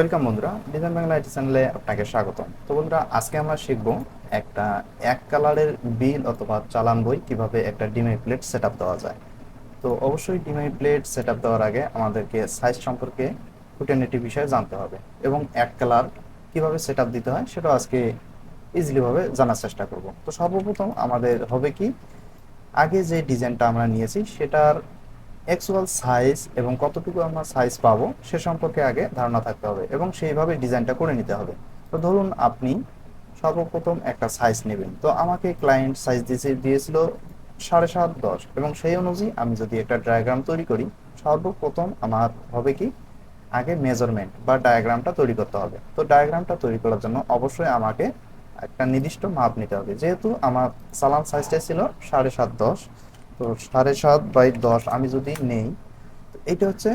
Welcome বন্ধুরা design Bangla IT চ্যানেলে আপনাকে স্বাগতম। তো বন্ধুরা, আজকে আমরা শিখব একটা এক কালারের বিল অথবা চালান বই কীভাবে একটা ডিমাই প্লেট সেট দেওয়া যায়। তো অবশ্যই ডিমাই প্লেট সেট দেওয়ার আগে আমাদেরকে সাইজ সম্পর্কে খুঁটিনাটি বিষয়ে জানতে হবে এবং এক কালার কীভাবে সেট দিতে হয় সেটাও আজকে ইজিলি ভাবে জানার চেষ্টা করব। তো সর্বপ্রথম আমাদের হবে কি, আগে যে ডিজাইনটা আমরা নিয়েছি সেটার অ্যাকচুয়াল সাইজ এবং কতটুকু আমরা সাইজ পাবো, সে সম্পর্কে আগে ধারণা থাকতে হবে এবং সেইভাবে ডিজাইনটা করে নিতে হবে। তো ধরুন আপনি সর্বপ্রথম একটা সাইজ নেবেন। তো আমাকে ক্লায়েন্ট সাইজ দিয়েছে দিয়েছিল সাড়ে সাত দশ এবং সেই অনুযায়ী আমি যদি একটা ডায়াগ্রাম তৈরি করি, সর্বপ্রথম আমার হবে কি? আগে মেজারমেন্ট বা ডায়াগ্রামটা তৈরি করতে হবে। তো ডায়াগ্রামটা তৈরি করার জন্য অবশ্যই আমাকে একটা নির্দিষ্ট মাপ নিতে হবে। যেহেতু আমার সালান সাইজটা ছিল সাড়ে সাত দশ তো সাড়ে সাত বাই দশ আমি যদি নেই এটা হচ্ছে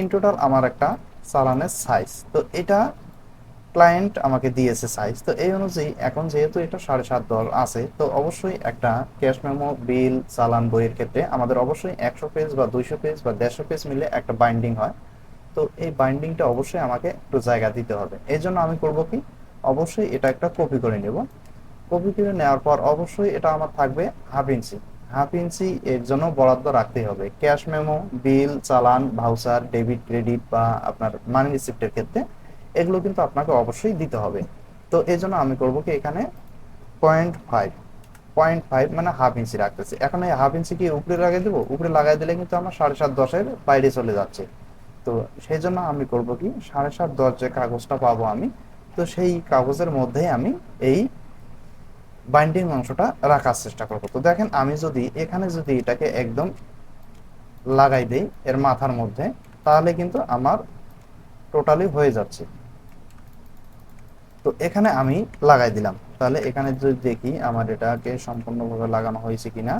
ইন টোটাল আমার একটা চালানের সাইজ তো এটা ক্লায়েন্ট আমাকে দিয়েছে সাইজ তো এই অনুযায়ী এখন যেহেতু এটা সাড়ে সাত দশ আছে, তো অবশ্যই একটা ক্যাশ মেমো বিল চালান বইয়ের ক্ষেত্রে আমাদের অবশ্যই একশো পেজ বা দুইশো পেজ বা দেড়শো পেজ মিলে একটা বাইন্ডিং হয়। তো এই বাইন্ডিংটা অবশ্যই আমাকে একটু জায়গা দিতে হবে। এই জন্য আমি করব কি? অবশ্যই এটা একটা কপি করে নেব। কপি করে নেওয়ার পর অবশ্যই এটা আমার থাকবে হাফ ইঞ্চি হাফ ইঞ্চি এর জন্য বরাদ্দ রাখতেই হবে। ক্যাশ মেমো, বিল, চালান, ভাউচার, ডেবিট, ক্রেডিট বা আপনার মানি রিসিপ্টের ক্ষেত্রে এগুলো কিন্তু আপনাকে অবশ্যই দিতে হবে। তো এই জন্য আমি করব কি এখানে পয়েন্ট ফাইভ পয়েন্ট ফাইভ মানে হাফ ইঞ্চি রাখতেছি। এখন এই হাফ ইঞ্চি কি উপরে লাগাই দেবো? উপরে লাগাই দিলে কিন্তু আমার সাড়ে সাত দশের বাইরে চলে যাচ্ছে। তো সেই জন্য আমি করব কি সাড়ে সাত দশ যে কাগজটা পাবো আমি, তো সেই কাগজের মধ্যেই আমি এই বাইন্ডিং অংশটা রাখার চেষ্টা করব। তো দেখেন, আমি যদি এখানে যদি এটাকে একদম লাগাই দেই এর মাথার মধ্যে, তাহলে কিন্তু আমার টোটালি হয়ে যাচ্ছে। তো এখানে আমি লাগাই দিলাম। তাহলে এখানে যদি দেখি আমার এটাকে সম্পূর্ণভাবে লাগানো হয়েছে কিনা।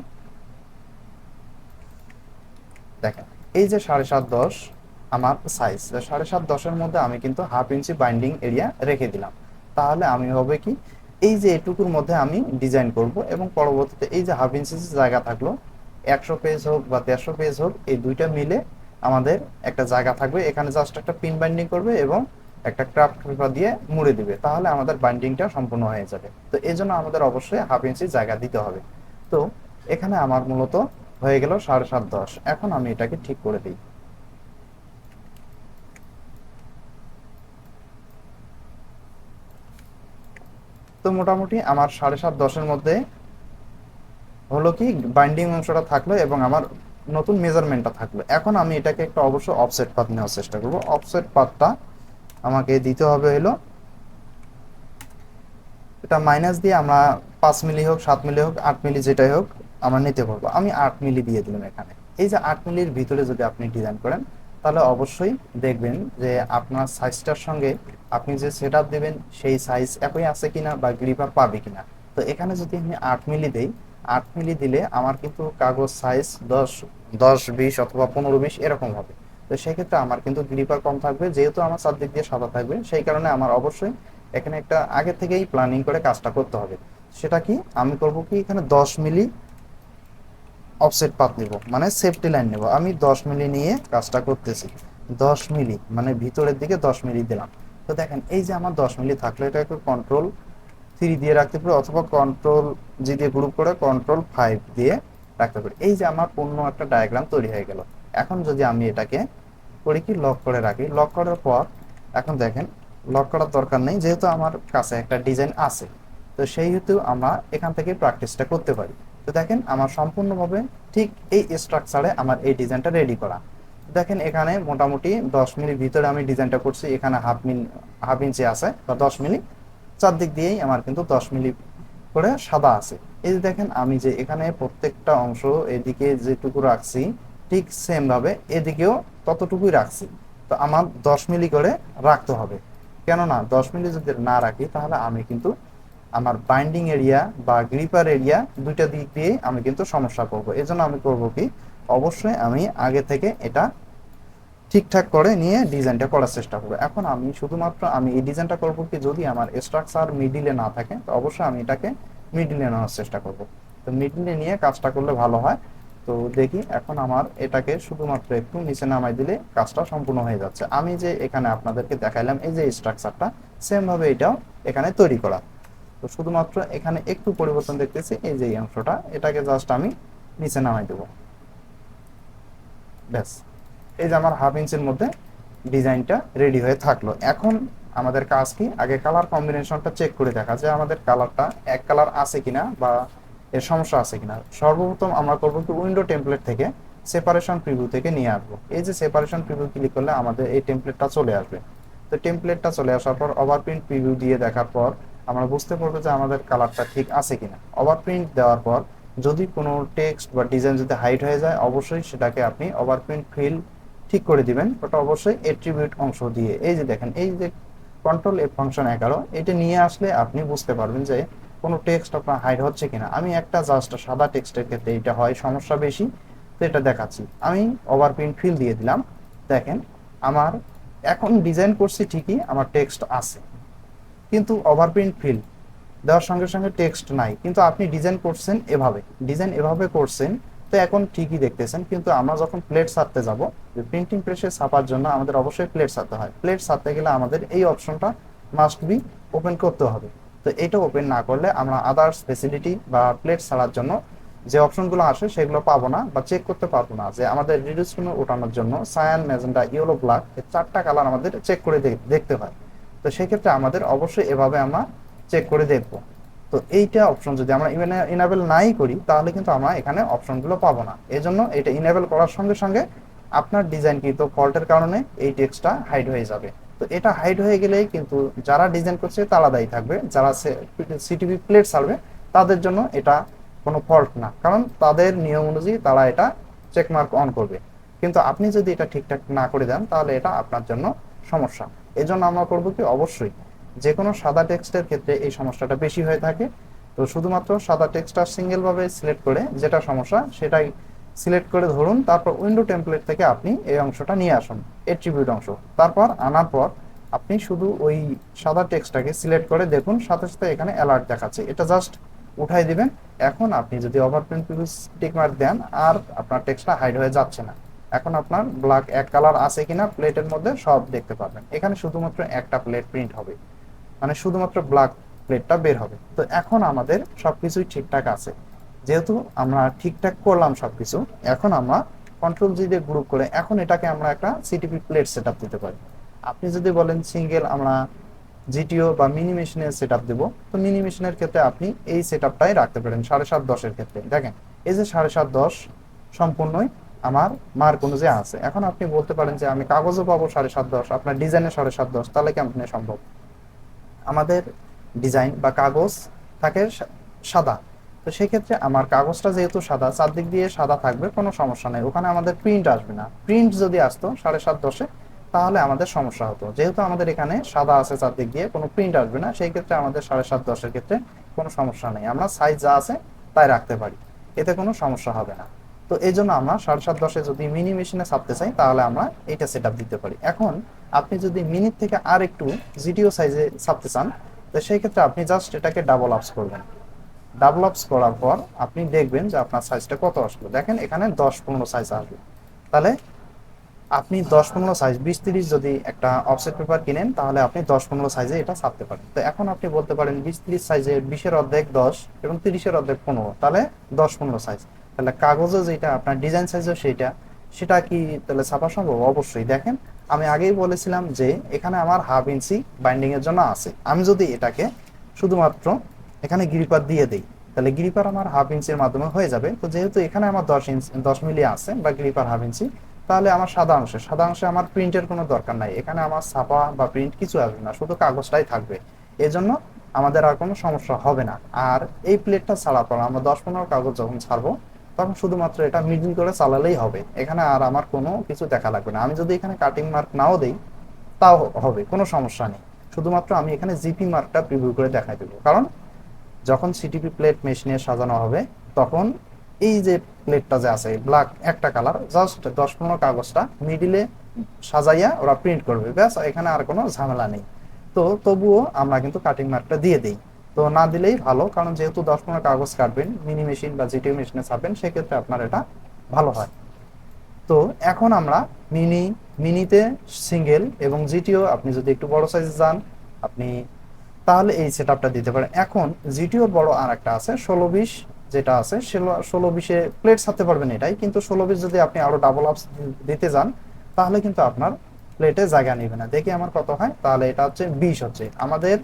দেখেন, এই যে সাড়ে সাত দশ আমার সাইজ সাড়ে সাত দশের মধ্যে আমি কিন্তু হাফ ইঞ্চি বাইন্ডিং এরিয়া রেখে দিলাম। তাহলে আমি হবে কি? এই যে এটুকুর মধ্যে আমি ডিজাইন করব এবং পরবর্তীতে এই যে হাফ ইঞ্চি জায়গা থাকল, একশো পেজ হোক বা দেড়শো পেজ হোক, এই দুইটা মিলে আমাদের একটা জায়গা থাকবে। এখানে জাস্ট একটা পিন বাইন্ডিং করবে এবং একটা ক্রাফট পেপার দিয়ে মুড়ে দিবে। তাহলে আমাদের বাইন্ডিংটা সম্পূর্ণ হয়ে যাবে। তো এই জন্য আমাদের অবশ্যই হাফ ইঞ্চি জায়গা দিতে হবে। তো এখানে আমার মূলত হয়ে গেল সাড়ে সাত দশ। এখন আমি এটাকে ঠিক করে দিই। তো মোটামুটি আমার সাড়ে সাত, দশের মধ্যে হলো কি বাইন্ডিং অংশটা থাকল এবং আমার নতুন মেজারমেন্টটা থাকল। এখন আমি এটাকে একটা অবশ্য অফসেট পাত নেওয়ার চেষ্টা করব। অফসেট পাতটা আমাকে দিতে হবে হলো, এটা মাইনাস দিয়ে আমরা পাঁচ মিলি হোক, সাত মিলি হোক, আট মিলি যেটাই হোক, আমার নিতে পারব। আমি আট মিলি দিয়ে দিলাম এখানে। এই যে আট মিলির ভিতরে যদি আপনি ডিজাইন করেন তাহলে অবশ্যই দেখবেন যে আপনার সাইজটার সঙ্গে আপনি যে সেট আপ দেবেন, সেই সাইজ একই আছে কিনা বা গ্রিপার পাবে কিনা। তো এখানে যদি আমি আট মিলি দেই, আট মিলি দিলে আমার কিন্তু কাগজ সাইজ দশ দশ, বিশ অথবা পনেরো, বিশ এরকম হবে। তো সেক্ষেত্রে আমার কিন্তু গ্রিপার কম থাকবে, যেহেতু আমার চারদিক দিয়ে সাদা থাকবে, সেই কারণে আমার অবশ্যই এখানে একটা আগে থেকেই প্ল্যানিং করে কাজটা করতে হবে। সেটা কি? আমি করব কি এখানে দশ মিলি অফসেট পাত নিব মানে সেফটি লাইন নেব। আমি দশ মিলি নিয়ে কাজটা করতেছি। দশ মিলি মানে ভিতরের দিকে দশ মিলি দিলাম। তো দেখেন, এই যে আমার দশ মিলি থাকলে এটাকে কন্ট্রোল থ্রি দিয়ে রাখতে পারি, অথবা কন্ট্রোল জি দিয়ে গ্রুপ করে কন্ট্রোল ফাইভ দিয়ে রাখতে পারি। এই যে আমার পূর্ণ একটা ডায়াগ্রাম তৈরি হয়ে গেল। এখন যদি আমি এটাকে করি কি লক করে রাখি। লক করার পর, এখন দেখেন লক করার দরকার নেই, যেহেতু আমার কাছে একটা ডিজাইন আছে। তো সেই হেতু আমরা এখান থেকে প্র্যাকটিসটা করতে পারি। তো দেখেন আমার সম্পূর্ণভাবে ঠিক এই স্ট্রাকচারে আমার এই ডিজাইনটা রেডি করা। দেখেন এখানে মোটামুটি দশ মিনিট ভিতরে আমি ডিজাইনটা করছি, এখানে হাফ মিল হাফ ইঞ্চি আছে, বা দশ মিনিট চারদিক দিয়েই আমার কিন্তু দশ মিলি করে সাদা আছে। এই যে দেখেন আমি যে এখানে প্রত্যেকটা অংশ এদিকে যেটুকু রাখছি, ঠিক সেম ভাবে এদিকেও ততটুকুই রাখছি। তো আমার দশ মিলি করে রাখতে হবে। কেননা দশ মিলি যদি না রাখি, তাহলে আমি কিন্তু আমার বাইন্ডিং এরিয়া বা গ্রিপার এরিয়া দুইটা দিক দিয়ে আমি কিন্তু সমস্যা করব। এই জন্য আমি করব কি? অবশ্যই আমি আগে থেকে এটা ঠিকঠাক করে নিয়ে ডিজাইনটা করার চেষ্টা করব। এখন আমি শুধুমাত্র আমি এই ডিজাইনটা করব কি? যদি আমার স্ট্রাকচার মিডিলে না থাকে, তো অবশ্যই আমি এটাকে মিডিলে নেওয়ার চেষ্টা করব। তো মিডিলে নিয়ে কাজটা করলে ভালো হয়। তো দেখি এখন আমার এটাকে শুধুমাত্র একটু নিচে নামাই দিলে কাজটা সম্পূর্ণ হয়ে যাচ্ছে। আমি যে এখানে আপনাদেরকে দেখাইলাম, এই যে স্ট্রাকচারটা সেম ভাবে এটাও এখানে তৈরি করা। তো শুধুমাত্র এখানে একটু পরিবর্তন দেখতেছি, এই যে অংশটা, এটাকে জাস্ট আমি নিচে নামাই দেবো। ব্যাস। এই যে আমার হাফ ইঞ্চের মধ্যে ডিজাইনটা রেডি হয়ে থাকল। এখন আমাদের কাজ কি? আগে কালার কম্বিনেশনটা চেক করে দেখা যে আমাদের কালারটা এক কালার আছে কিনা বা এর সমস্যা আছে কিনা। সর্বপ্রথম আমরা করব কি উইন্ডো টেমপ্লেট থেকে সেপারেশন প্রিভিউ থেকে নিয়ে আসব। এই যে সেপারেশন প্রিভিউ ক্লিক করলে আমাদের এই টেমপ্লেটটা চলে আসবে। তো টেমপ্লেটটা চলে আসার পর ওভারপ্রিন্ট প্রিভিউ দিয়ে দেখার পর আমরা বুঝতে পারব যে আমাদের কালারটা ঠিক আছে কিনা। ওভারপ্রিন্ট দেওয়ার পর যদি কোনো টেক্সট বা ডিজাইন যদি হাইট হয়ে যায়, অবশ্যই সেটাকে আপনি ওভারপ্রিন্ট ফিল ঠিক করে দিবেন। ওটা অবশ্যই এট্রিবিউট অংশ দিয়ে। এই যে দেখেন, এই যে কন্ট্রোল এফ ফাংশন এগারো, এটা নিয়ে আসলে আপনি বুঝতে পারবেন যে কোনো টেক্সট আপনার হাইড হচ্ছে কিনা। আমি একটা জাস্ট সাদা টেক্সটের ক্ষেত্রে এটা হয়, সমস্যা বেশি, তো এটা দেখাচ্ছি। আমি ওভারপ্রিন্ট ফিল দিয়ে দিলাম। দেখেন, আমার এখন ডিজাইন করছি ঠিকই, আমার টেক্সট আছে। কিন্তু ওভারপ্রিন্ট ফিল দেওয়ার সঙ্গে সঙ্গে টেক্সট নাই। কিন্তু আপনি ডিজাইন করছেন এভাবে। ডিজাইন এভাবে করছেন, তো এখন ঠিকই দেখতেছেন। কিন্তু আমরা যখন প্লেট ছাড়তে যাব, যে প্রিন্টিং প্রেসে ছাপার জন্য আমাদের অবশ্যই প্লেট ছাড়তে হয়। প্লেট ছাড়তে গেলে আমাদের এই অপশনটা মাস্ট বি ওপেন করতে হবে। তো এটা ওপেন না করলে আমরা আদার্স ফেসিলিটি বা প্লেট ছাড়ার জন্য যে অপশনগুলো আসে সেগুলো পাবো না বা চেক করতে পারব না। যে আমাদের রিডিউস ওঠানোর জন্য সায়ান ম্যাজেন্ডা ইয়েলো ব্ল্যাক এই চারটা কালার আমাদের চেক করে দেখতে হয়। তো সেক্ষেত্রে আমাদের অবশ্যই এভাবে আমরা চেক করে দেখব। তো এইটা অপশন যদি আমরা ইনেবল নাই করি, তাহলে কিন্তু আমরা এখানে অপশনগুলো পাবো না। এই জন্য এটা ইনেবল করার সঙ্গে সঙ্গে আপনার ডিজাইন কিন্তু ফল্টের কারণে এই টেক্সটটা হাইড হয়ে যাবে। তো এটা হাইড হয়ে গেলেই কিন্তু যারা ডিজাইন করছে তারা দায়ী থাকবে। যারা সিটিভি প্লেট ছাড়বে, তাদের জন্য এটা কোনো ফল্ট না। কারণ তাদের নিয়ম অনুযায়ী তারা এটা চেক মার্ক অন করবে। কিন্তু আপনি যদি এটা ঠিকঠাক না করে দেন, তাহলে এটা আপনার জন্য সমস্যা। এই জন্য আমরা করব কি? অবশ্যই। যে কোনো সাদা টেক্সটের ক্ষেত্রে এই সমস্যাটা বেশি হয়ে থাকে। তো শুধুমাত্র সাদা টেক্সটটা সিঙ্গেল ভাবে সিলেক্ট করে যেটা সমস্যা, সেটাই সিলেক্ট করে ধরুন, তারপর উইন্ডো টেমপ্লেট থেকে আপনি এই অংশটা নিয়ে আসুন এট্রিবিউট অংশ। তারপর আনার পর আপনি শুধু ওই সাদা টেক্সটটাকে সিলেক্ট করে দেখুন, সাথে সাথে এখানে অ্যালার্ট দেখাচ্ছে। এটা জাস্ট উঠাই দিবেন। এখন আপনি যদি ওভারপ্রিন্ট টিকমার্ক দেন, আর আপনার টেক্সটটা হাইড হয়ে যাচ্ছে না। এখন আপনার ব্ল্যাক এক কালার আছে কিনা প্লেটের মধ্যে সব দেখতে পারবেন। এখানে শুধুমাত্র একটা প্লেট প্রিন্ট হবে। মানে শুধুমাত্র ব্ল্যাক প্লেটটা বের হবে। তো এখন আমাদের সবকিছুই ঠিকঠাক আছে। যেহেতু আমরা ঠিকঠাক করলাম সবকিছু, এখন আমরা কন্ট্রোল জি দিয়ে গ্রুপ করে এখন এটাকে আমরা একটা সিটিপি প্লেট সেটআপ দিতে পারি। আপনি যদি বলেন সিঙ্গেল আমরা জিটিও বা মিনি মেশিনের সেট আপ দেবো, তো মিনি মেশিনের ক্ষেত্রে আপনি এই সেট আপটাই রাখতে পারেন সাড়ে সাত দশের ক্ষেত্রে। দেখেন, এই যে সাড়ে সাত দশ সম্পূর্ণই আমার মার্ক অনুযায়ী আছে। এখন আপনি বলতে পারেন যে আমি কাগজও পাবো সাড়ে সাত দশ, আপনার ডিজাইনে সাড়ে সাত দশ, তাহলে কেমন সম্ভব? আমাদের ডিজাইন বা কাগজ থাকে সাদা। তো সেক্ষেত্রে আমার কাগজটা যেহেতু সাদা, চারদিক দিয়ে সাদা থাকবে, কোনো সমস্যা নেই। ওখানে আমাদের প্রিন্ট আসবে না। প্রিন্ট যদি আসতো সাড়ে সাত দশে, তাহলে আমাদের সমস্যা হতো। যেহেতু আমাদের এখানে সাদা আছে চারদিক দিয়ে, কোনো প্রিন্ট আসবে না, সেই ক্ষেত্রে আমাদের সাড়ে সাত দশের ক্ষেত্রে কোনো সমস্যা নেই। আমরা সাইজ যা আছে, তাই রাখতে পারি। এতে কোনো সমস্যা হবে না। তো এই জন্য আমরা সাড়ে সাত দশে যদি মিনি মেশিনে ছাপতে চাই, তাহলে আমরা এটা সেট দিতে পারি। এখন আপনি যদি মিনিট থেকে আর একটু জিডিও সাইজে ছাপতে চান, তো সেই ক্ষেত্রে আপনি জাস্ট এটাকে ডাবল আপস করবেন। ডাবল আপস করার পর আপনি দেখবেন যে আপনার সাইজটা কত আসলো। দেখেন এখানে দশ পনেরো সাইজ আসবে। তাহলে আপনি দশ পনেরো সাইজ বিশ তিরিশ যদি একটা অফসেট পেপার কিনেন, তাহলে আপনি দশ পনেরো সাইজে এটা ছাপতে পারেন। তো এখন আপনি বলতে পারেন বিশ তিরিশ সাইজে বিশের অর্ধেক দশ এবং তিরিশের অর্ধেক পনেরো। তাহলে দশ পনেরো সাইজ তাহলে কাগজে যেটা, আপনার ডিজাইন সাইজও সেটা সেটা কি তাহলে ছাপা সম্ভব? অবশ্যই। দেখেন, আমি আগেই বলেছিলাম যে এখানে আমার হাফ ইঞ্চি বাইন্ডিং এর জন্য আছে। আমি যদি এটাকে শুধুমাত্র এখানে গিরিপাত দিয়ে দেই, তাহলে গিরিপার আমার হাফ ইঞ্চির মাধ্যমে হয়ে যাবে। তো যেহেতু এখানে আমার দশ ইঞ্চ দশ মিলি আছে বা গিরিপার হাফ ইঞ্চি তাহলে আমার সাদা অংশে সাদা অংশে আমার প্রিন্টের কোনো দরকার নাই। এখানে আমার ছাপা বা প্রিন্ট কিছু আসবে না, শুধু কাগজটাই থাকবে। এজন্য আমাদের আর কোনো সমস্যা হবে না। আর এই প্লেটটা ছাড়ার পর আমরা দশ পনেরো কাগজ যখন ছাড়বো তখন শুধুমাত্র এটা মিডিল করে চালালেই হবে। এখানে আর আমার কোনো কিছু দেখা লাগবে না। আমি যদি এখানে কাটিং মার্ক নাও দেই, তাও হবে, কোনো সমস্যা নেই। শুধুমাত্র আমি এখানে জিপি মার্কটা প্রিভিউ করে দেখাই দেবো। কারণ যখন সিটিপি প্লেট মেশিনে সাজানো হবে, তখন এই যে প্লেটটা যে আছে ব্ল্যাক একটা কালার জাস্ট দশ পনেরো কাগজটা মিডিলে সাজাইয়া ওরা প্রিন্ট করবে। ব্যাস, এখানে আর কোনো ঝামেলা নেই। তো তবুও আমরা কিন্তু কাটিং মার্কটা দিয়ে দিই। তো না দিলেই ভালো, কারণ যেহেতু দশ পনেরো কাগজ কাটবেন মিনি মেশিন বা জিটিও মেশিনে ছাপবেন, সেক্ষেত্রে আপনার এটা ভালো হয়। তো এখন আমরা মিনি মিনিতে সিঙ্গেল এবং জিটিও আপনি যদি একটু বড় সাইজ যান, আপনি তাহলে এই সেট দিতে পারেন। এখন জিটিওর বড় আর একটা আছে, ষোলো বিশ যেটা আছে ষোলো বিশে প্লেট ছাড়তে পারবেন এটাই, কিন্তু ষোলো বিশ যদি আপনি আরও ডাবল আপস দিতে যান, তাহলে কিন্তু আপনার প্লেটে জায়গা নেবে না। দেখি আমার কত হয়, তাহলে এটা হচ্ছে বিশ হচ্ছে। আমাদের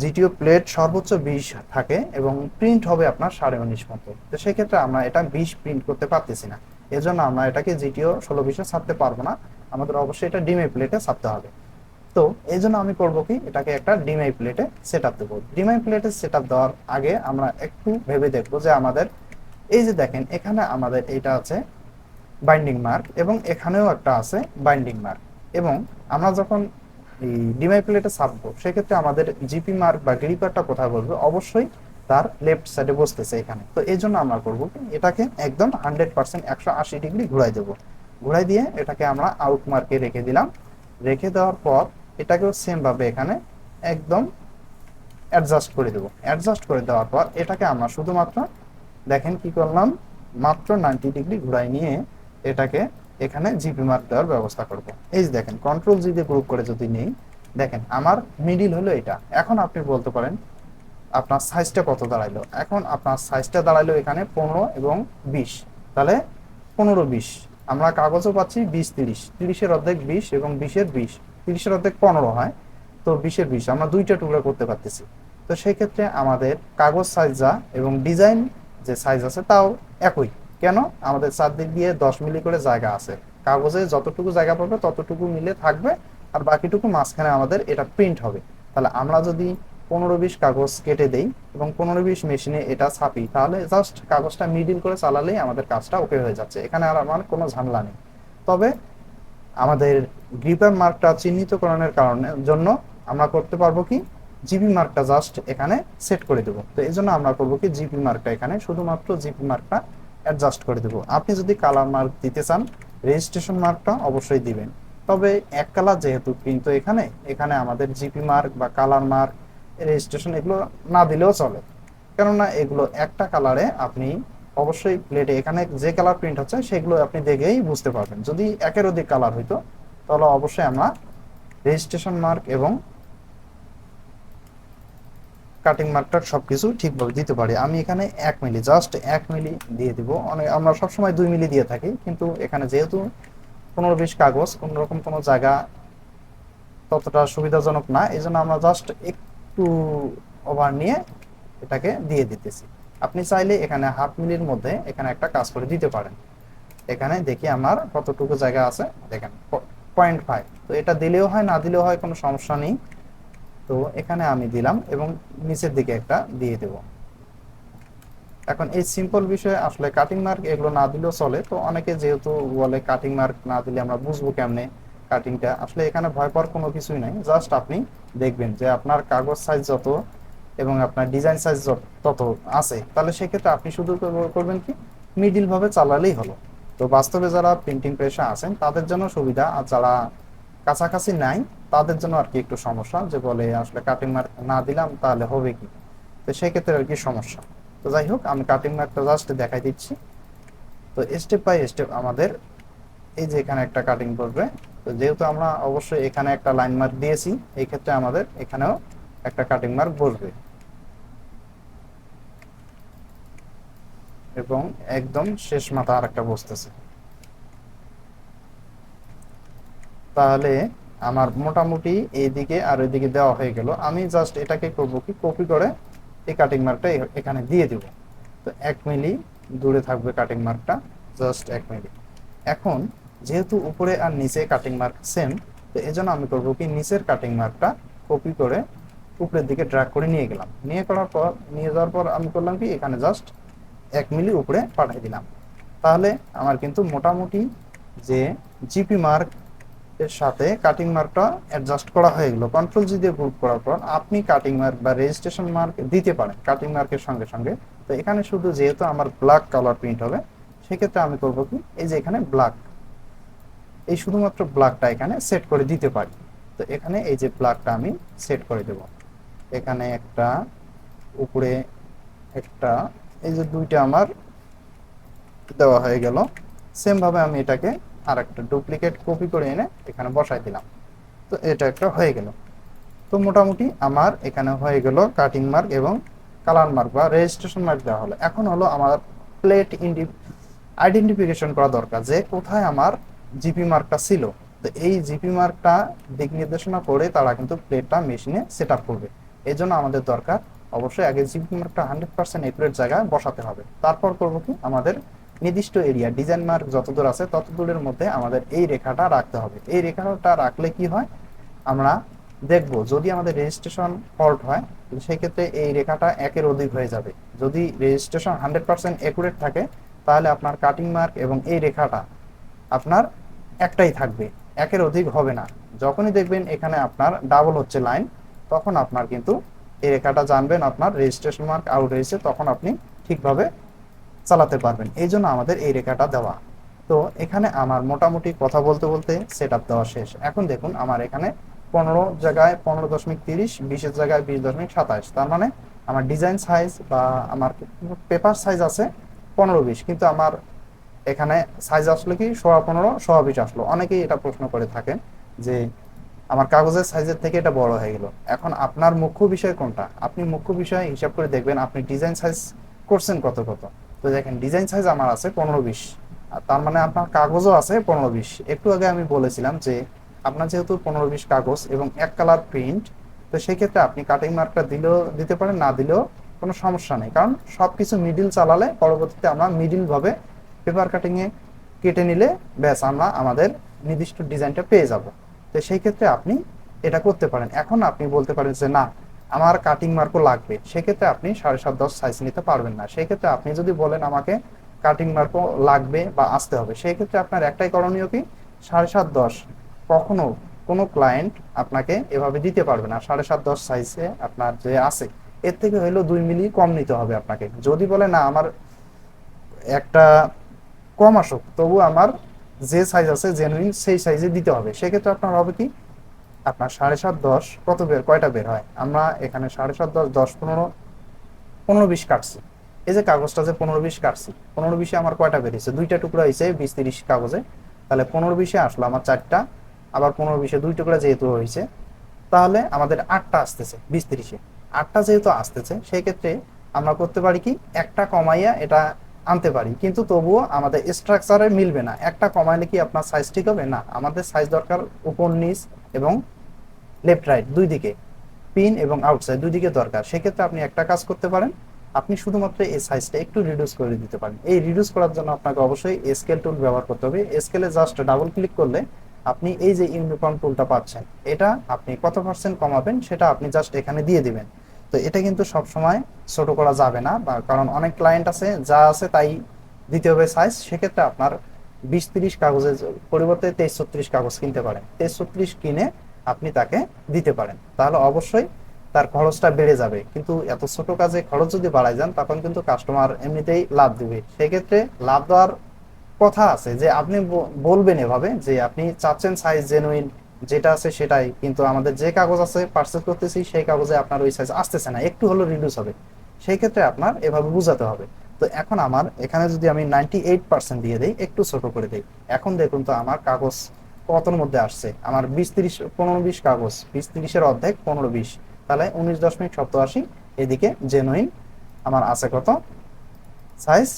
জিটিও প্লেট সর্বোচ্চ বিশ থাকে এবং প্রিন্ট হবে আপনার সাড়ে উনিশ মতো। তো সেক্ষেত্রে আমরা এটা বিশ প্রিন্ট করতে পারতেছি না। এজন্য আমরা এটাকে জিটিও ষোলো বিশে ছাড়তে পারব না। আমাদের অবশ্যই এটা ডিমে প্লেটে ছাড়তে হবে। তো এই জন্য আমি করব কি? এটাকে একটা ডিমাই প্লেটে সেট আপ দেবো। ডিমাই প্লেটে সেট আপ দেওয়ার আগে আমরা একটু ভেবে দেখব যে আমাদের এই যে দেখেন, এখানে আমাদের এটা আছে বাইন্ডিং মার্ক এবং এখানেও একটা আছে বাইন্ডিং মার্ক এবং আমরা যখন এই ডিমাই প্লেটে সেক্ষেত্রে আমাদের জিপি মার্ক বা গ্রিপারটা কোথায় বসবে? অবশ্যই তার লেফট সাইডে বসতেছে এখানে। তো এই জন্য আমরা করব এটাকে একদম হান্ড্রেড পার্সেন্ট একশো আশি ডিগ্রি ঘুরাই দেবো। ঘুরাই দিয়ে এটাকে আমরা আউট মার্কে রেখে দিলাম। রেখে দেওয়ার পর এটাকেও সেম ভাবে এখানে একদম অ্যাডজাস্ট করে দেবো। অ্যাডজাস্ট করে দেওয়ার পর এটাকে আমরা শুধুমাত্র দেখেন কি করলাম? মাত্র নাইনটি ডিগ্রি ঘুরাই নিয়ে এটাকে এখানে জিপি মার্ক দেওয়ার ব্যবস্থা করব। এই দেখেন কন্ট্রোল জি দিয়ে গ্রুপ করে যদি নেই, দেখেন আমার মিডিল হলো এটা। এখন আপনি বলতে পারেন, আপনার সাইজটা কত দাঁড়াইলো? এখন আপনার সাইজটা দাঁড়াইলো এখানে পনেরো এবং বিশ। তাহলে পনেরো বিশ। আমরা কাগজও পাচ্ছি বিশ তিরিশ। তিরিশের অর্ধেক বিশ এবং বিশের বিশ। তিরিশের অর্ধেক পনেরো হয়, তো বিশের বিশ। আমরা দুইটা টুকরা করতে পারতেছি। তো সেই ক্ষেত্রে আমাদের কাগজ সাইজ যা এবং ডিজাইন যে সাইজ আছে, তাও একই। কেন? আমাদের চারদিক দিয়ে দশ মিলি করে জায়গা আছে। কাগজে যতটুকু জায়গা পাবে ততটুকু মিলে থাকবে, আর বাকিটুকু মাঝখানে আমাদের এটা প্রিন্ট হবে। তাহলে আমরা যদি পনেরো বিশ কাগজ কেটে দেই এবং পনেরো বিশ মেশিনে এটা ছাপি, তাহলে জাস্ট কাগজটা মিডিল করে চালালেই আমাদের কাজটা ওকে হয়ে যাচ্ছে। এখানে আর আমার কোনো ঝামেলা নেই। তবে আমাদের গ্রিপার মার্কটা চিহ্নিতকরণের কারণে, জন্য আমরা করতে পারব কি? জিপি মার্কটা জাস্ট এখানে সেট করে দেবো। তো এই জন্য আমরা করব কি? জিপি মার্কটা এখানে, শুধুমাত্র জিপি মার্কটা অ্যাডজাস্ট করে দেবো। আপনি যদি কালার মার্ক দিতে চান রেজিস্ট্রেশন মার্কটা অবশ্যই দিবেন। তবে এক কালার যেহেতু কিন্তু এখানে এখানে আমাদের জিপি মার্ক বা কালার মার্ক রেজিস্ট্রেশন এগুলো না দিলেও চলে। কেননা এগুলো একটা কালারে আপনি অবশ্যই প্লেটে এখানে যে কালার প্রিন্ট হচ্ছে, সেগুলো আপনি দেখেই বুঝতে পারবেন। যদি একের অধিক কালার হইতো, তাহলে অবশ্যই আমরা রেজিস্ট্রেশন মার্ক এবং কাটিং মার্কটা সবকিছু ঠিকভাবে দিতে পারি। আমি এখানে এক মিলি জাস্ট এক মিলি দিয়ে দিব। অনেক, আমরা সবসময় দুই মিলি দিয়ে থাকি, কিন্তু এখানে যেহেতু পনেরো বিশ কাগজ কোনো রকম কোনো জায়গা ততটা সুবিধাজনক না এই জন্য আমরা জাস্ট একটু ওভার নিয়ে এটাকে দিয়ে দিতেছি। আপনি চাইলে এখানে হাফ মিলির মধ্যে এখানে একটা কাজ করে দিতে পারেন। এখানে দেখি আমার কতটুকু জায়গা আছে, দেখেন পয়েন্ট ফাইভ তো এটা দিলেও হয়, না দিলেও হয় কোনো সমস্যা নেই। তো এখানে আমি দিলাম এবং নিচের দিকে একটা দিয়ে দেব। এখন এই সিম্পল বিষয়ে আসলে কাটিং মার্ক এগুলো না দিলেও চলে। তো অনেকে যেহেতু বলে কাটিং মার্ক না দিলে আমরা বুঝব কেমনে কাটিংটা আসলে এখানে ভয় পাওয়ার কোনো কিছুই নাই। জাস্ট আপনি দেখবেন যে আপনার কাগজ সাইজ যত এবং আপনার ডিজাইন সাইজ তত আছে। তাহলে সেক্ষেত্রে আপনি শুধু করবেন কি? মিডিল ভাবে চালালেই হলো। তো বাস্তবে যারা প্রিন্টিং প্রেসে আছেন, তাদের জন্য সুবিধা। আর যারা কাছাকাছি নাই তাদের জন্য আর কি একটু সমস্যা যে বলে আসলে কাটিং মার্ক না দিলাম তাহলে হবে কি? তো সেক্ষেত্রে আর কি সমস্যা। তো যাই হোক, আমি কাটিং মার্কটা জাস্ট দেখাই দিচ্ছি। তো স্টেপ বাই স্টেপ আমাদের এই যে এখানে একটা কাটিং করবে তো যেহেতু আমরা অবশ্যই এখানে একটা লাইন মার্ক দিয়েছি, এই ক্ষেত্রে আমাদের এখানেও একটা কাটিং মার্ক বসবে। এবং একদম শেষ মাথা আর একটা বসতেছে। তাহলে আমার মোটামুটি এইদিকে আর ওইদিকে দেওয়া হয়ে গেল। আমি জাস্ট এটাকে করব কি, কপি করে এই কাটিং মার্কটা এখানে দিয়ে দিব। তো এক মিলি দূরে থাকবে কাটিং মার্কটা জাস্ট এক মিলি। এখন যেহেতু উপরে আর নিচে কাটিং মার্ক সেম তো এই জন্য আমি করব কি, নিচের কাটিং মার্কটা কপি করে উপরের দিকে ড্র্যাগ করে নিয়ে গেলাম। নিয়ে করার পর, নিয়ে যাওয়ার পর আমি করলাম কি, এখানে জাস্ট এক মিলি উপরে পাঠিয়ে দিলাম। তাহলে আমার কিন্তু মোটামুটি যে জিপি মার্ক সাথে কাটিং মার্কটা অ্যাডজাস্ট করা হয়ে গেল। কন্ট্রোল জি দিয়ে গ্রুপ করার পর আপনি কাটিং মার্ক বা রেজিস্ট্রেশন মার্ক দিতে পারেন কাটিং মার্কের সঙ্গে সঙ্গে। তো এখানে শুধু যেহেতু আমার ব্ল্যাক কালার প্রিন্ট হবে, সেক্ষেত্রে আমি করব কি? এই যে এখানে ব্ল্যাক এই শুধুমাত্র ব্ল্যাকটা এখানে সেট করে দিতে পারি। তো এখানে এই যে ব্ল্যাকটা আমি সেট করে দেব। এখানে একটা, উপরে একটা, এই যে দুইটা আমার দেওয়া হয়ে গেল। সেম ভাবে আমি এটাকে আর একটা ডুপ্লিকেট কপি করে এনে এখানে বসাই দিলাম। তো এটা একটা হয়ে গেল। তো মোটামুটি আমার এখানে হয়ে গেল কাটিং মার্ক এবং কালার মার্ক বা রেজিস্ট্রেশন মার্ক দেওয়া হলো। এখন হলো আমার প্লেট ইন্ডি আইডেন্টিফিকেশন করা দরকার যে কোথায় আমার জিপি মার্কটা ছিল। তো এই জিপি মার্কটা দিক নির্দেশনা করে তারা কিন্তু প্লেটটা মেশিনে সেট আপ করবে। এই জন্য আমাদের দরকার অবশ্যই আগে জিপি মার্কটা হান্ড্রেড পার্সেন্ট একুরেট জায়গায় বসাতে হবে। তারপর করব কি? আমাদের নির্দিষ্ট এরিয়া ডিজাইন মার্ক যতদূর আছে ততদূরের মধ্যে আমাদের এই রেখাটা রাখতে হবে। এই রেখাটা রাখলে কি হয়? আমরা দেখব, যদি আমাদের রেজিস্ট্রেশন ফল্ট হয় সেই ক্ষেত্রে এই রেখাটা একের অধিক হয়ে যাবে। যদি রেজিস্ট্রেশন হান্ড্রেড পার্সেন্ট একুরেট থাকে, তাহলে আপনার কাটিং মার্ক এবং এই রেখাটা আপনার একটাই থাকবে, একের অধিক হবে না। যখনই দেখবেন এখানে আপনার ডাবল হচ্ছে লাইন তখন আপনার কিন্তু এই রেখাটা জানবেন, আপনার রেজিস্ট্রেশন মার্ক আউট হয়েছে, তখন আপনি ঠিকভাবে চালাতে পারবেন। এই জন্য আমাদের এই রেখাটা দেওয়া। তো এখানে আমার মোটামুটি কথা বলতে বলতে সেট দেওয়া শেষ। এখন দেখুন আমার এখানে পনেরো জায়গায় পনেরো দশমিক তিরিশ, বিশের জায়গায় বিশ দশমিক সাতাশ। তার মানে আমার ডিজাইন সাইজ বা আমার পেপার সাইজ আছে পনেরো বিশ। কিন্তু আমার এখানে সাইজ আসলো কি সোয়া পনেরো, সোয়া বিশ আসলো। অনেকেই এটা প্রশ্ন করে থাকেন যে আমার কাগজের সাইজের থেকে এটা বড় হয়ে গেল। এখন আপনার মুখ্য বিষয় কোনটা? আপনি মুখ্য বিষয় হিসাব করে দেখবেন আপনি ডিজাইন সাইজ করছেন কত কত। তো দেখেন ডিজাইন সাইজ আমার আছে পনেরো বিশ। আর তার মানে আপনার কাগজও আছে পনেরো বিশ। একটু আগে আমি বলেছিলাম যে আপনার যেহেতু পনেরো বিশ কাগজ এবং এক কালার প্রিন্ট তো সেই ক্ষেত্রে আপনি কাটিং মার্কটা দিলেও, দিতে পারেন, না দিলেও কোনো সমস্যা নেই। কারণ সবকিছু মিডিল চালালে পরবর্তীতে আমরা মিডিল ভাবে পেপার কাটিংয়ে কেটে নিলে ব্যাস আমরা আমাদের নির্দিষ্ট ডিজাইনটা পেয়ে যাব। তো সেই ক্ষেত্রে আপনি এটা করতে পারেন। এখন আপনি বলতে পারেন যে না আমার কাটিং মার্কও লাগবে। সেক্ষেত্রে আপনি সাড়ে সাত, দশ সাইজ নিতে পারবেন না। সেক্ষেত্রে আপনি যদি বলেন আমাকে কাটিং মার্কও লাগবে বা আসতে হবে, সেক্ষেত্রে আপনার একটাই করণীয় কি? সাড়ে সাত, দশ। কখনো কোনো ক্লায়েন্ট আপনাকে এভাবে দিতে পারবে না। সাড়ে সাত, দশ সাইজে আপনার যে আছে, এর থেকে হইলেও দুই মিলি কম নিতে হবে আপনাকে। যদি বলে, না, আমার একটা কম আসুক, তবু আমার যে সাইজ আছে জেনুইন সেই সাইজে দিতে হবে। সেক্ষেত্রে আপনার হবে কি? আপনার সাড়ে সাত, দশ, কত বের, কয়টা বের হয়? আমরা এখানে সাড়ে সাত, দশ দশ, পনেরো পনেরো, বিশ কাটছি। এই যে কাগজটা যে পনেরো, বিশ কাটছি, পনেরো, বিশে আমার কয়টা বেরিয়েছে দুইটা টুকরা হয়েছে, বিশ, তিরিশ কাগজে। তাহলে পনেরো, বিশে আসলো আমার চারটা, আবার পনেরো, বিশে দুই টুকরা যেহেতু হয়েছে, তাহলে আমাদের আটটা আসতেছে, বিশ, তিরিশে। আটটা যেহেতু আসতেছে সেই ক্ষেত্রে আমরা করতে পারি কি, একটা কমাইয়া এটা আনতে পারি। কিন্তু তবুও আমাদের স্ট্রাকচারে মিলবে না। একটা কমাইলে কি আপনার সাইজ ঠিক হবে? না, আমাদের সাইজ দরকার উপর, নিচ এবং লেফট রাইট দুই দিকে পিন এবং আউটসাইড দুই দিকে দরকার। সেক্ষেত্রে আপনি একটা কাজ করতে পারেন, আপনি শুধুমাত্র এই সাইজটা একটু রিডিউস করে দিতে পারেন। এই রিডিউস করার জন্য আপনাকে অবশ্যই স্কেল টুল ব্যবহার করতে হবে। স্কেলে জাস্ট ডাবল ক্লিক করলে আপনি এই যে ইউনিফর্ম টুলটা পাচ্ছেন, এটা আপনি কত পার্সেন্ট কমাবেন সেটা আপনি জাস্ট এখানে দিয়ে দিবেন। তো এটা কিন্তু সব সময় ছোট করা যাবে না কারণ অনেক ক্লায়েন্ট আছে, যা আছে তাই দিতে হবে সাইজ সেক্ষেত্রে আপনার বিশ তিরিশ কাগজের পরিবর্তে তেইশ ছত্রিশ কাগজ কিনতে পারেন। তেইশ ছত্রিশ কিনে আপনি তাকে দিতে পারেন। তাহলে অবশ্যই তার খরচটা বেড়ে যাবে। কিন্তু এত ছোট কাজে খরচ যদি বাড়ায় যান, তখন কিন্তু কাস্টমার এমনিতেই লাভ দিবে। সেক্ষেত্রে লাভ দেওয়ার কথা আছে যে, আপনি বলবেন এভাবে যে, আপনি চাচ্ছেন সাইজ জেনুইন যেটা আছে সেটাই। কিন্তু আমাদের যে কাগজ আছে পার্সেল করতেছি, সেই কাগজে আপনার ওই সাইজ আসতেছে না। একটু হলেও রিডিউস হবে। সেই ক্ষেত্রে আপনার এভাবে বোঝাতে হবে। তো এখন আমার, এখানে যদি আমি নাইনটি এইট পার্সেন্ট দিয়ে দিই, একটু ছোট করে দিই। এখন দেখুন তো আমার কাগজ কতর মধ্যে আসছে? আমার বিশ তিরিশ, পনেরো বিশ কাগজ, বিশ তিরিশের অর্ধেক পনেরো বিশ। তাহলে উনিশ দশমিক সপ্তাশি এদিকে জেনুইন আমার আছে কত? সাইজ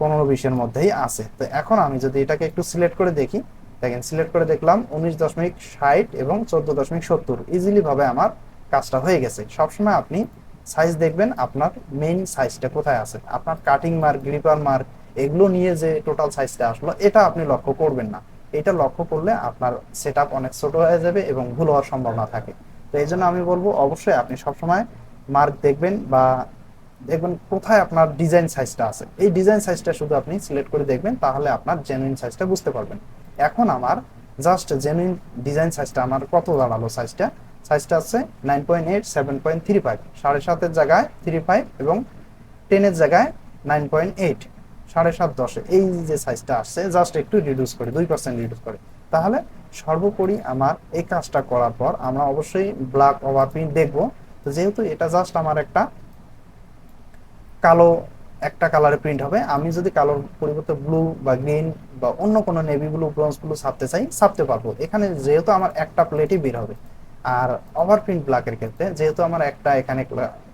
পনেরো বিশের মধ্যেই আছে। তো এখন আমি যদি এটাকে একটু সিলেক্ট করে দেখি, দেখেন সিলেক্ট করে দেখলাম উনিশ দশমিক ষাট এবং চোদ্দ দশমিক সত্তর। ইজিলি ভাবে আমার কাজটা হয়ে গেছে। সবসময় আপনি সাইজ দেখবেন, আপনার মেইন সাইজটা কোথায় আছে? আপনার কাটিং মার্ক গ্রিপার মার্ক এগুলো নিয়ে যে টোটাল সাইজটা আসলো, এটা আপনি লক্ষ্য করবেন না। এটা লক্ষ্য করলে আপনার সেট অনেক ছোট হয়ে যাবে এবং ভুল হওয়ার সম্ভাবনা থাকে। তো এই জন্য আমি বলব, অবশ্যই আপনি সবসময় মার্ক দেখবেন বা দেখবেন কোথায় আপনার ডিজাইন সাইজটা আছে। এই ডিজাইন সাইজটা শুধু আপনি সিলেক্ট করে দেখবেন, তাহলে আপনার জেনুইন সাইজটা বুঝতে পারবেন। এখন আমার জাস্ট জেনুইন ডিজাইন সাইজটা আমার কত দাঁড়াল সাইজটা সাইজটা আছে nine point eight seven point three five সাড়ে সাতের জায়গায় থ্রি ফাইভ এবং টেনের জায়গায় নাইন পয়েন্ট এইট সাড়ে সাত দশে। এই যে সাইজটা আসছে জাস্ট একটু রিডিউস করে, দুই পার্সেন্ট রিডিউস করে। তাহলে সর্বোপরি আমার এই কাজটা করার পর আমরা অবশ্যই ব্ল্যাক ওভারপ্রিন্ট দেখব। তো যেহেতু এটা জাস্ট আমার একটা কালো, একটা কালারে প্রিন্ট হবে, আমি যদি কালোর পরিবর্তে ব্লু বা গ্রিন বা অন্য কোনো নেভি ব্লু ব্রোঞ্জ ব্লু ছাপতে চাই, ছাপতে পারব। এখানে যেহেতু আমার একটা প্লেটই বের হবে। আর ওভার প্রিন্ট ব্ল্যাকের ক্ষেত্রে, যেহেতু আমার একটা এখানে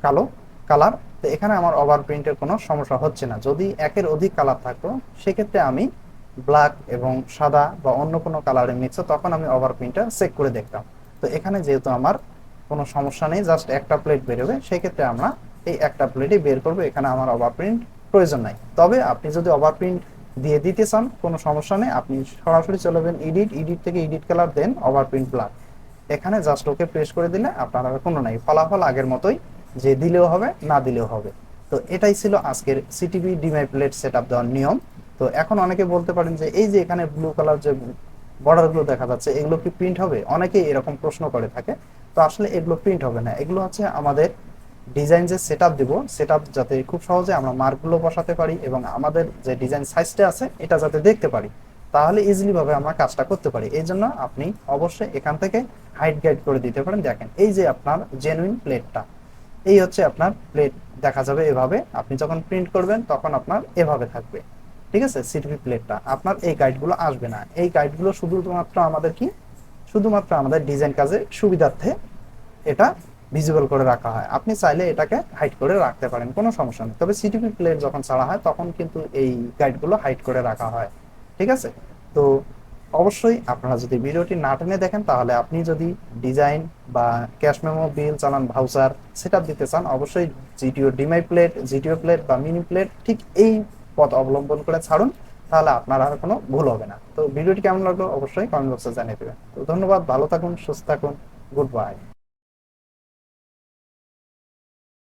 কালো কালার তো এখানে আমার ওভার প্রিন্টের কোনো সমস্যা হচ্ছে না। যদি একের অধিক কালার থাকতো, সেক্ষেত্রে আমি ব্ল্যাক এবং সাদা বা অন্য কোনো কালারের মিক্স তখন আমি ওভার প্রিন্টটা চেক করে দেখতাম। তো এখানে যেহেতু আমার কোনো সমস্যা নেই জাস্ট একটা প্লেট বেরোবে সেক্ষেত্রে আমরা এই একটা প্লেটই বের করব, এখানে আমার ওভার প্রিন্ট প্রয়োজন নাই। তবে আপনি যদি ওভার প্রিন্ট দিয়ে দিতে চান, কোনো সমস্যা নেই, আপনি সরাসরি চলে যাবেন এডিট এডিট থেকে এডিট কালার দেন ওভার প্রিন্ট ব্ল্যাক এখানে জাস্ট ওকে প্রেস করে দিলে আপনার আর কোনো নাই। ফলাফল আগের মতোই, যে দিলেও হবে, না দিলেও হবে। তো এটাই ছিল আজকের CTV demy plate set up দেওয়ার নিয়ম। তো এখন অনেকে বলতে পারেন যে, এই যে এখানে ব্লু কালার যে বর্ডারগুলো দেখা যাচ্ছে, এগুলো কি প্রিন্ট হবে? অনেকেই এরকম প্রশ্ন করে থাকে। তো আসলে এগুলো প্রিন্ট হবে না। এগুলো হচ্ছে আমাদের ডিজাইন যে সেট আপ দেবো সেট আপ যাতে খুব সহজে আমরা মার্কগুলো বসাতে পারি এবং আমাদের যে ডিজাইন সাইজটা আছে, এটা যাতে দেখতে পারি। তাহলে ইজিলি ভাবে আমরা কাজটা করতে পারি। এই জন্য আপনি অবশ্যই এখান থেকে হাইট গাইড করে দিতে পারেন। দেখেন, এই যে আপনার জেনুইন প্লেটটা এই হচ্ছে আপনার প্লেট দেখা যাবে এভাবে আপনি যখন প্রিন্ট করবেন, তখন আপনার এভাবে থাকবে। ঠিক আছে? সিটিভি প্লেটটা আপনার এই গাইডগুলো আসবে না। এই গাইডগুলো শুধুমাত্র আমাদের কি? শুধুমাত্র আমাদের ডিজাইন কাজে সুবিধার্থে এটা ভিজিবল করে রাখা হয়। আপনি চাইলে এটাকে হাইড করে রাখতে পারেন। কোনো সমস্যা নেই। তবে সিটিভি প্লেট যখন ছাড়া হয়, তখন কিন্তু এই গাইডগুলো হাইড করে রাখা হয়। ঠিক আছে? তো অবশ্যই আপনারা যদি ভিডিওটি না টেনে দেখেন, তাহলে আপনি যদি ডিজাইন বা ক্যাশ মেমো, বিল চালান, ভাউচার সেট দিতে চান, অবশ্যই GTO demy plate, GTO plate বা মিনি প্লেট ঠিক এই পথ অবলম্বন করে ছাড়ুন, তাহলে আপনার আর কোনো ভুল হবে না। তো ভিডিওটি কেমন লাগল অবশ্যই কমেন্ট বক্সে জানিয়ে দেবেন। তো ধন্যবাদ, ভালো থাকুন, সুস্থ থাকুন, গুড বাই।